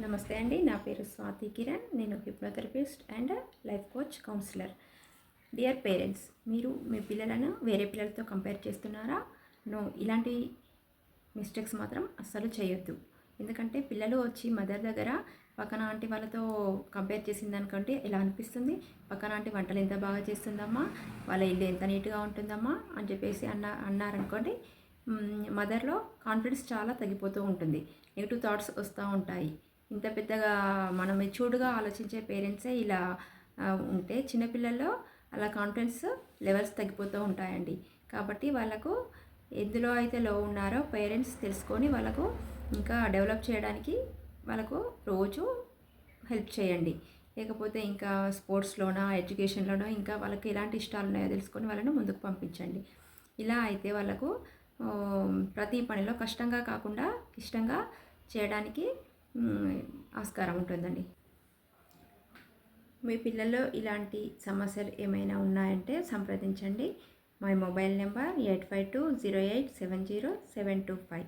నమస్తే అండి నా పేరు స్వాతి కిరణ్. నేను hypnotherapist and life coach counsellor dear parents మీరు మీ పిల్లలను వేరే పిల్లలతో కంపేర్ చేస్తున్నారా? నో ఇలాంటి మిస్టేక్స్ మాత్రం అస్సలు చేయొద్దు. ఎందుకంటే పిల్లలు వచ్చి మదర్ దగ్గర పక్కన ఆంటీ వాళ్ళతో కంపేర్ చేసిన దానికంటే ఎలా అనిపిస్తుంది? పక్కన ఆంటీ వంటలు ఎంత బాగా చేస్తుందమ్మా? వాళ్ళ ఇల్లు ఎంత నీట్గా ఉంటుందమ్మా? అని చెప్పేసి అన్న అన్నారనుకోండి మదర్లో కాన్ఫిడెన్స్ చాలా తగ్గిపోతూ ఉంటుంది. నెగిటివ్ థాట్స్ వస్తూ ఉంటాయి. ఇంత పెద్దగా మనం మెచ్యూర్డ్గా ఆలోచించే పేరెంట్సే ఇలా ఉంటే చిన్నపిల్లల్లో అలా కాన్ఫిడెన్స్ లెవెల్స్ తగ్గిపోతూ ఉంటాయండి. కాబట్టి వాళ్ళకు ఎందులో అయితే లో ఉన్నారో పేరెంట్స్ తెలుసుకొని వాళ్ళకు ఇంకా డెవలప్ చేయడానికి వాళ్ళకు రోజు హెల్ప్ చేయండి. లేకపోతే ఇంకా స్పోర్ట్స్లోనా ఎడ్యుకేషన్లోనో ఇంకా వాళ్ళకి ఎలాంటి ఇష్టాలు ఉన్నాయో తెలుసుకొని వాళ్ళని ముందుకు పంపించండి. ఇలా అయితే వాళ్ళకు ప్రతి పనిలో కష్టంగా కాకుండా ఇష్టంగా చేయడానికి ఆస్కారం ఉంటుందండి. మీ పిల్లల్లో ఇలాంటి సమస్యలు ఏమైనా ఉన్నాయంటే సంప్రదించండి. My mobile number eight five two zero eight seven zero seven two five